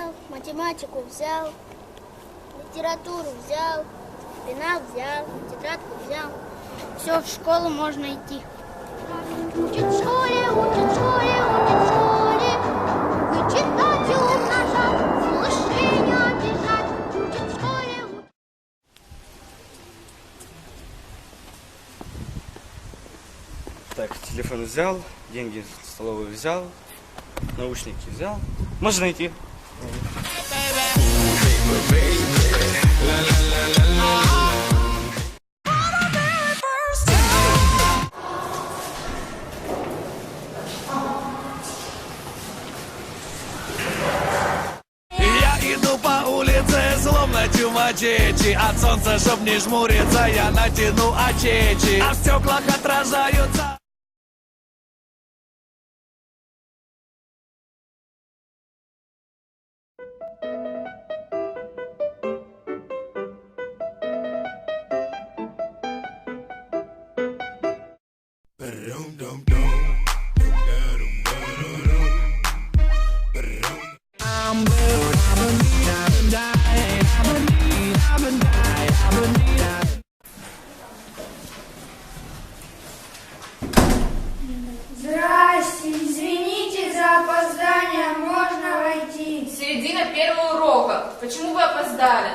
взял, математику взял, литературу взял, пенал взял, тетрадку взял. Все, в школу можно идти. Учит в школе, учит в школе, учит в школе. Вычитать и умножать, малышей не обижать. Учит в школе, Так, телефон взял, деньги в столовую взял, наушники взял. Можно идти. Иду по улице, словно чумачечи От солнца, чтоб не жмуриться, я натяну очечи. А в стеклах отражаются Здрасте, извините за опоздание, можно войти? Середина первого урока. Почему вы опоздали?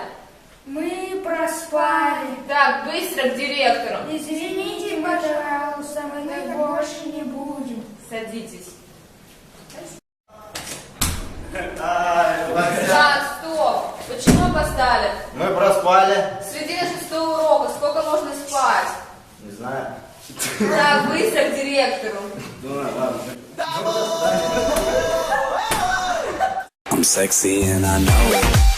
Мы проспали. Так, быстро к директору. Извините, пожалуйста, мы так больше не будем. Садитесь. Так, стоп. Почему опоздали? Мы проспали. Середина шестого урока. Сколько можно спать? Не знаю. Так, быстро к директору. I'm sexy and I know it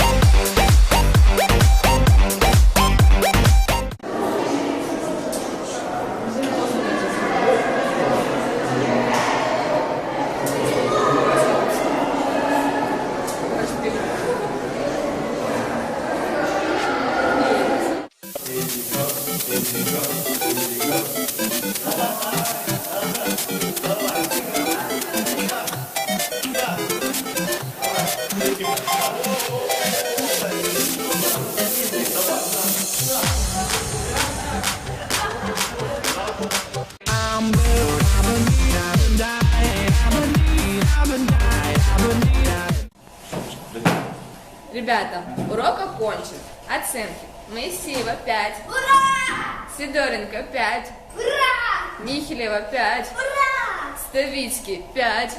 Ребята, урок окончен. Оценки. Моисеева 5. Ура! Сидоренко 5. Ура! Михелева 5. Ура! Ставицкий 5.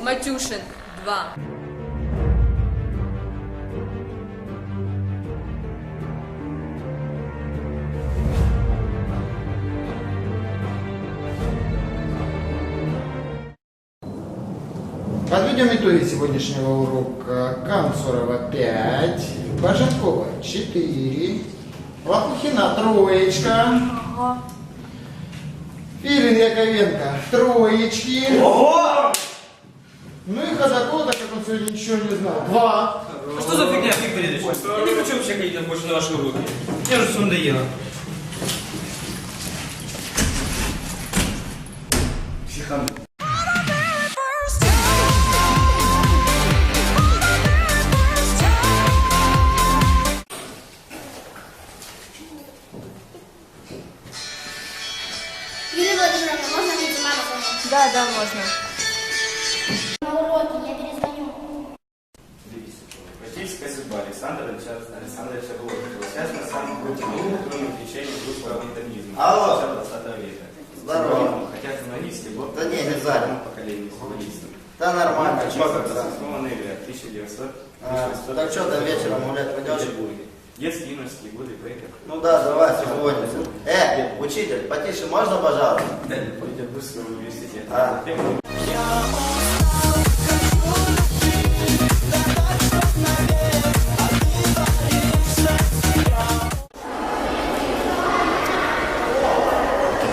Матюшин 2. Подведем итоги сегодняшнего урока. Камсурова 5, Баженкова 4, Лопухина троечка, Филин Яковенко троечки. Ну и Ходакова, так как он сегодня ничего не знал, два. А что за фигня, Виктор Ильич? Я не хочу вообще ходить больше на ваши уроки. Мне уже все надоело. Юлия Да, можно. На уроке, я перезвоню. Политическая судьба Александра Александровича Володькова. Сейчас на самом крутом трудном течении русского авантомизма. Алло. 20 века. Здорово. Хотя журналисты, вот Да не, не знаю. поколение журналистов. Да нормально, Что что как как с 8 ноября 1900 А, так что ты вечером гулять пойдешь? Детские юношеские годы поэтов. Ну да, давай сегодня. Э, учитель, потише можно, пожалуйста? Петербургского университета. А. Затем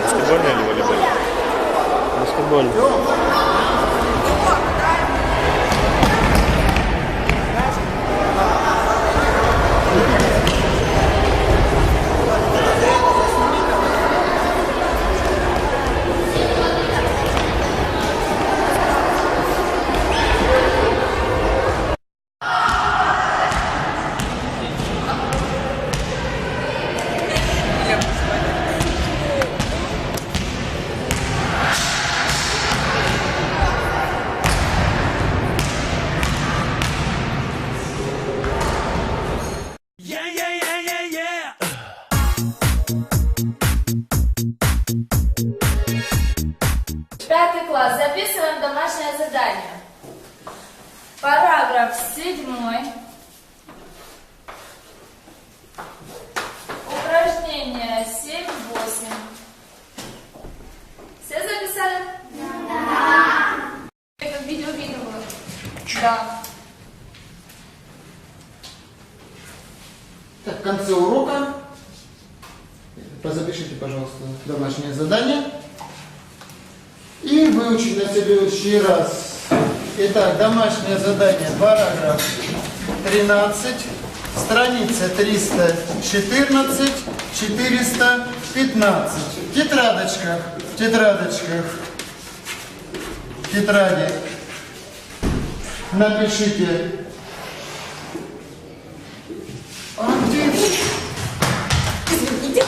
Баскетбольный или волейбольный? Баскетбольный. Пятый класс. Записываем домашнее задание. Параграф седьмой. Так, в конце урока. Позапишите, пожалуйста, домашнее задание. И выучите на следующий раз. Итак, домашнее задание, параграф 13, страница 314, 415. В тетрадочках, в тетрадочках, в тетради. Напишите Ona gücü yetiyor. Kızım gidip